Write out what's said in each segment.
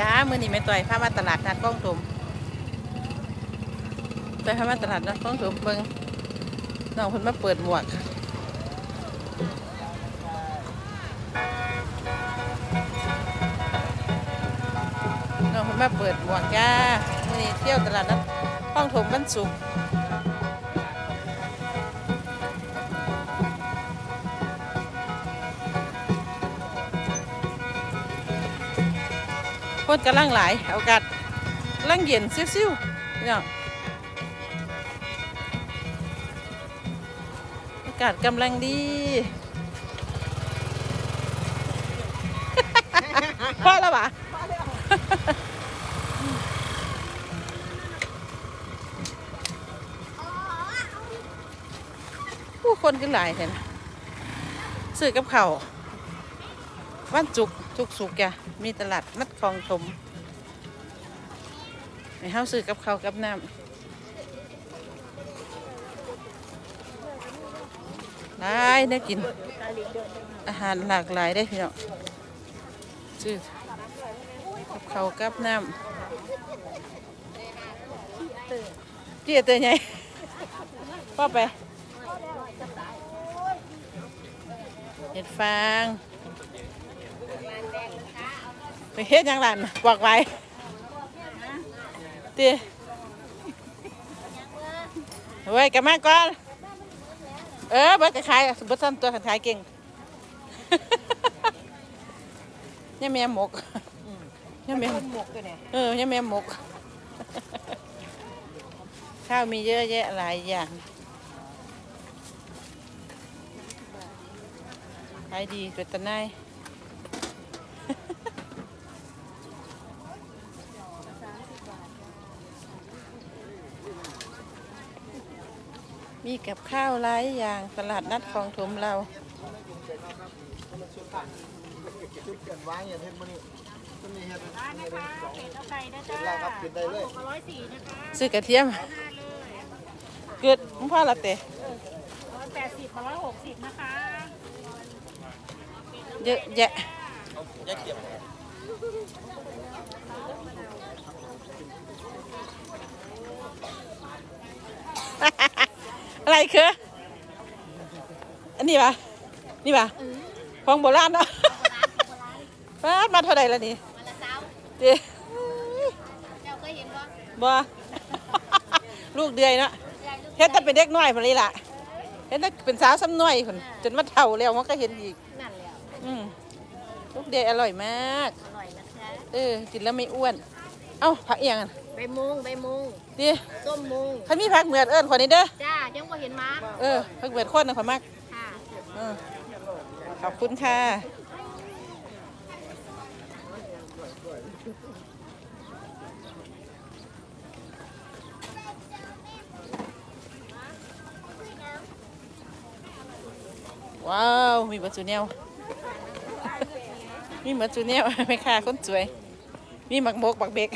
จ้ามือนี้ไม่ต่อยพามาตลาดนัดกล้องถมต่อยพามาตลาดนัดกล้องถมเบิ่งน้องเพิ่นมาเปิดหมวกน้องเพิ่นมาเปิดหมวกจ้ามือนี้เที่ยวตลาดนัดกล้องถมวันศุกร์ คนกำลังหลายอากาศกำลังเย็นซิ่วๆพี่น้องอากาศกำลังดีพอแล้วปะผู้คนก็หลายเห็นซื้อกับเขาววันจุกจุกสุกจ้ะ มีตลาดนัดคลองถมให้เฮาซื้อกับเขาวกับน้ำหลายได้กิน อาหารหลากหลายได้พี่น้องซื้อกับเขาวกับน้ำเจี๊ยเตยไงพ่อไปเห็ดฟาง ไปเฮ็ดหยังหลานบอกไว้ตีเว้ยกลับมาก่อน เออเบิดกระขายสมบัติตัวขันขายเก่งเนี่ยแม่หมกเนี่ยแม่หมกตัวเนี่ยเออเนี่ยแม่หมก ข้าวมีเยอะแยะหลายอย่างขายดีเป็นตะไน มีกับข้าวหลายอย่างตลาดนัดคลองถมเราชุดกันวางอย่างเฮ็ดมื้อนี้ต้นนี้เฮ็ดร้นะคะเห็ดเอาไก่นะเฮ็จ๊ะดแล้วครับกินได้เลยร้อยสี่นะคะซื้อกระเทียมเกิดมึงพ่อละเตะร้อยแปดสิบร้อยหกสิบนะคะเยอะแยะ อะไรคืออันนี้ปะนี่ปะของโบราณเนาะป้าดมาเท่าไหร่ละนี่วันละเช้าเจ๊เจ้าเคยเห็นบ่บ่ลูกเดือยเนาะเฮ็ดแต่เป็นเด็กน้อยพอดีล่ะเฮ็ดแต่เป็นสาวซ้ำน้อยคนจนมาเฒ่าแล้วมันก็เห็นอีกนั่นแหละอืมลูกเดือยอร่อยมากอร่อยนะคะเออกินแล้วไม่อ้วน เอ้าผักเอียงอะใบมุงใบมุงดิส้มมุงใครมีผักเหมือดเอิ้นคนนี้เด้อจ้า ยังบ่เห็นมาเออผักเหมือดคนนะขอยมากค่ะเออขอบคุณค่ะว้าวมีบัตรจูเนลมีบัตรจูเนลไม่ค่าคนสวย มีหมักบกบักเบก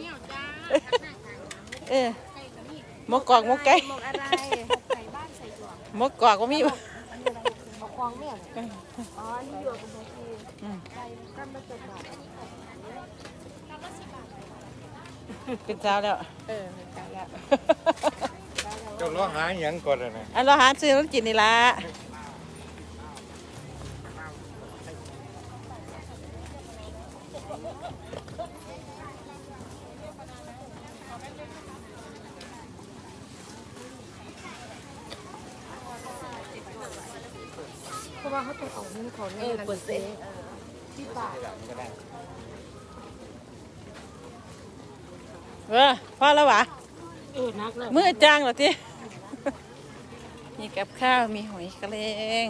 เนี่ยจ้าเออห มกกอกหมกไก่หมกอะไรใส่บ้านใส่หยวกหมกกอกก็มีบ่เอาควางเนี่ยอ๋อนี่หยวกกับโบกีอืมใส่กั้มละเจ็ดบาทเป็นเจ้าแล้ว เออเป็นเจ้าแล้วเจ้าล้อหาหยังก่อนน่ะอันเราหาซื้อแล้วกินนี่ละ เพราะว่าเขาต้องเอาเงินเขาเอเนี่ยอเปิดเซ็นที่บาทเออพอแล้ววะเออนักเลยมือจางเหรอทีมีกับข้าวมีหอยกระเลง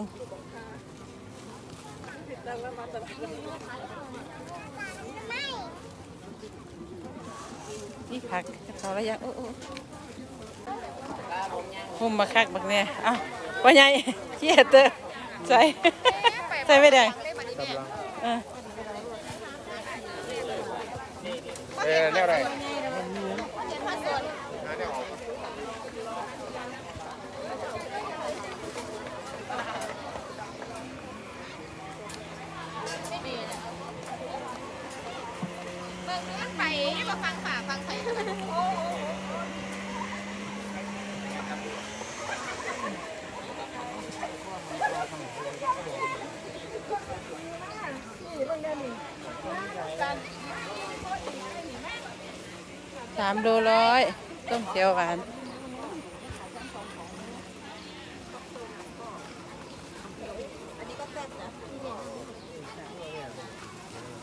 นี่ผักเขาแล้วยังโอ้โอ้หุ่มมาคักบักเนี่ยเอ้าพ่อใหญ่เจี๊ยเตอร์ ใส่ใส่ไม่ได้เออเออแล้วไร น ไปมาฟังฝ่าฟังใคร สามโลร้อยต้มเขียวหวาน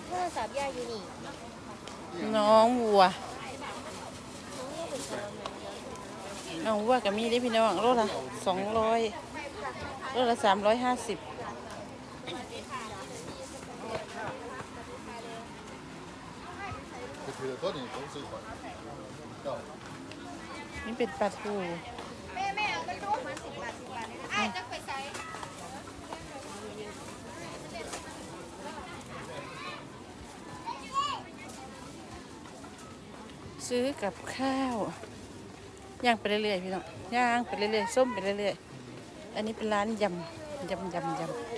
โทรศัพท์ย่าอยู่นี่น้องวัวน้องวัวกับมีได้พี่น้องโลละสองร้อยโลละสามร้อยห้าสิบคือตัวนี้ผมซื้อก่อ นี่เป็นปลาทูแม่แม่เอาไปดูมันสิบบาทสิบบาทเลยนะไอ้จะไปใส่ซื้อกับข้าว ย่างไปเรื่อยๆพี่น้องย่างไปเรื่อยๆส้มไปเรื่อยๆ อันนี้เป็นร้านยำยำยำยำ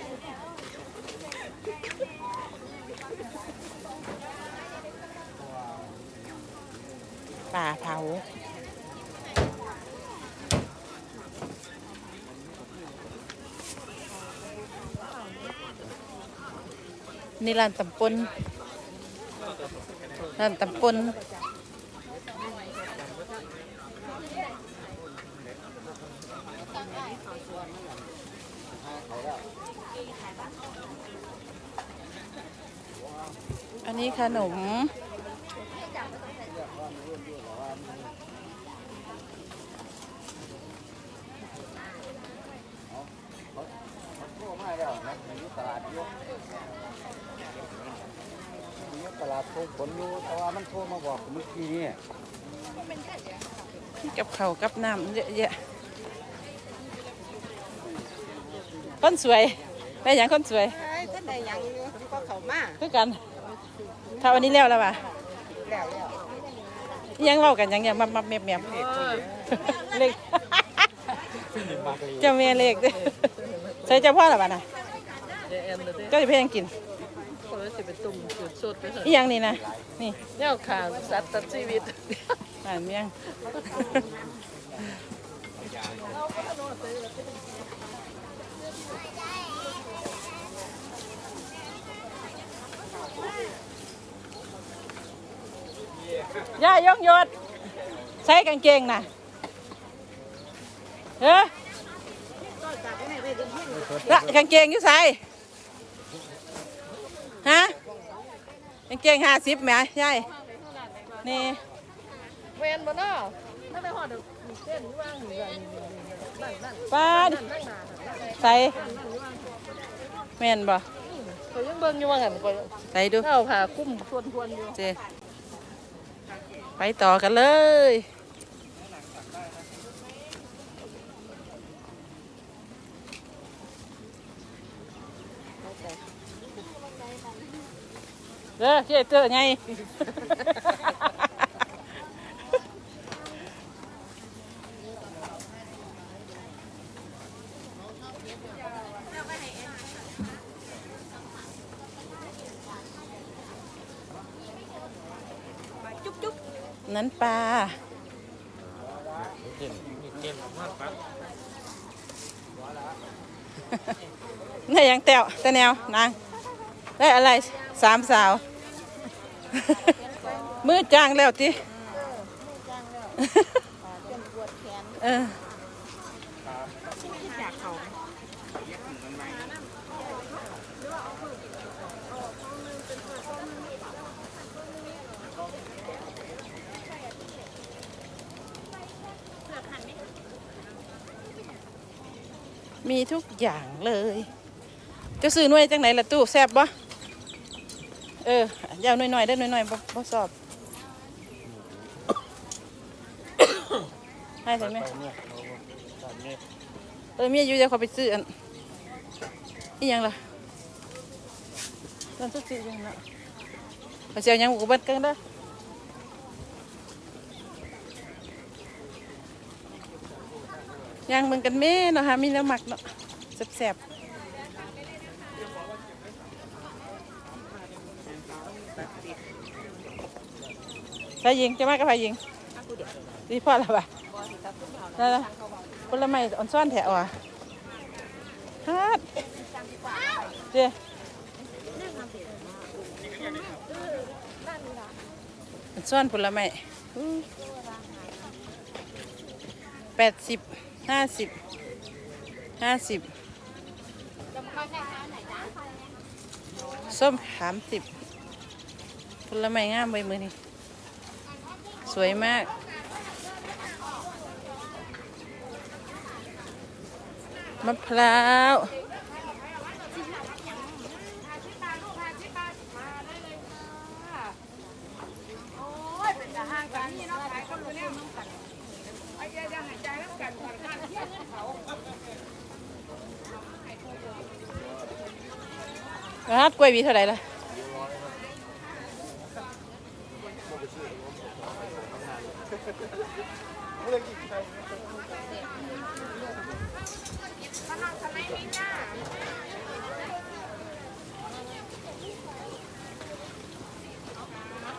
ปลาเผา นี่ร้านตำปนร้านตำปนอันนี้ขนม โทรมาแล้วนะอยู่ตลาดอยู่ อยู่ตลาดโทรผลอยู่แต่ว่ามันโทรมาบอกเมื่อกี้นี่กับเขาวกับน้ำเยอะแยะคนสวยได้อย่างคนสวยท่านใดยังอยู่ก็เขามาคือกันถ้าวันนี้แล้วแล้วป่ะแล้วแล้วยังเล่ากันยังยังมับมับเมียบเมียบเลข เจ้าเมียเลขเด้อใส่เจ้าพ่อหรอป่ะนะเจ้าจะเพียงกิน คนละสิเป็นตุ่มจุดสดไปเถอะอีหยังนี่นะนี่แนวขาสัตว์ตัดชีวิตอ่านเมียง ย่ายกยศใส่กางเกงนะเฮ้ยละกางเกงอยู่ใส่ฮะ กางเกงห้าสิบไหมยายนี่แวนบ่เนาะนั่นไปหอดเส้นว่างอยู่นั่นนั่นนั่นป้าดนั่นนั่นใส่แม่นบ่เขายังเบิ่งอยู่ว่าหันก็ใส่ดูเอาผ้าคลุ้มทวนทวนๆอยู่เจไปต่อกันเลย เด้อเจ๊เจอไงนั้นปลานี่ยังแต้วแต่แนวนางได้อะไร สามสาว มือจ้างแล้วทีเออมีทุกอย่างเลย จะซื้อหน่วยจังไหนล่ะตู้แซบบ่เออยาวหน่อยๆได้หน่อยๆบ่บ่สอบให้ใช่ไหมเออเมียอยู่เดี๋ยวเขาไปซื้ออันอีหยังล่ะนั่นซื้อๆยังเนาะเขาสิเจียวยังบุกเบิดกันเด้อย่างเหมือนกันแม่เนาะฮะมีแล้วหมักเนาะแซ่บๆ ใช่ยิงจะมากับใครยิงดีพ่อแล้วป่ะนั่นละผลไม้อ่อนซ่อนแถวอะฮัดเจ้อ่อนซ่อนผลไม้แปดสิบห้าสิบห้าสิบส้มสามสิบผลไม้งามใบมือนี่ สวยมากมะพร้าวร้านกล้วยหวีเท่าไหร่ล่ะ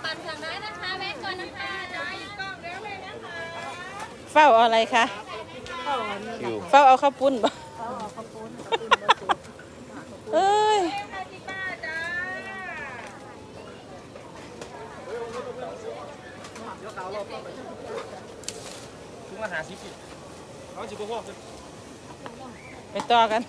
ปั่นสั่งได้นะคะแวะก่อนนะคะได้กล้องแล้วแวะนะคะ เฝ้าเอาอะไรคะเฝ้าเอาข้าวปุ้นบ่เอ้ยถุงละหาสิบปีเอาสิบพ่อไปต่อกัน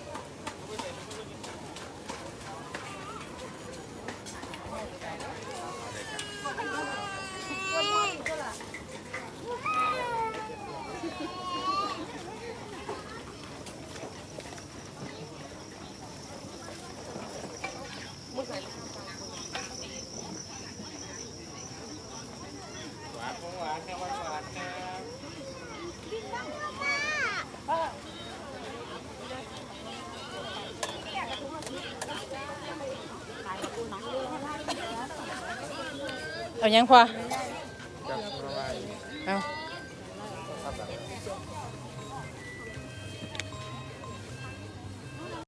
หวานของหวานครับหวานหวานครับ เอา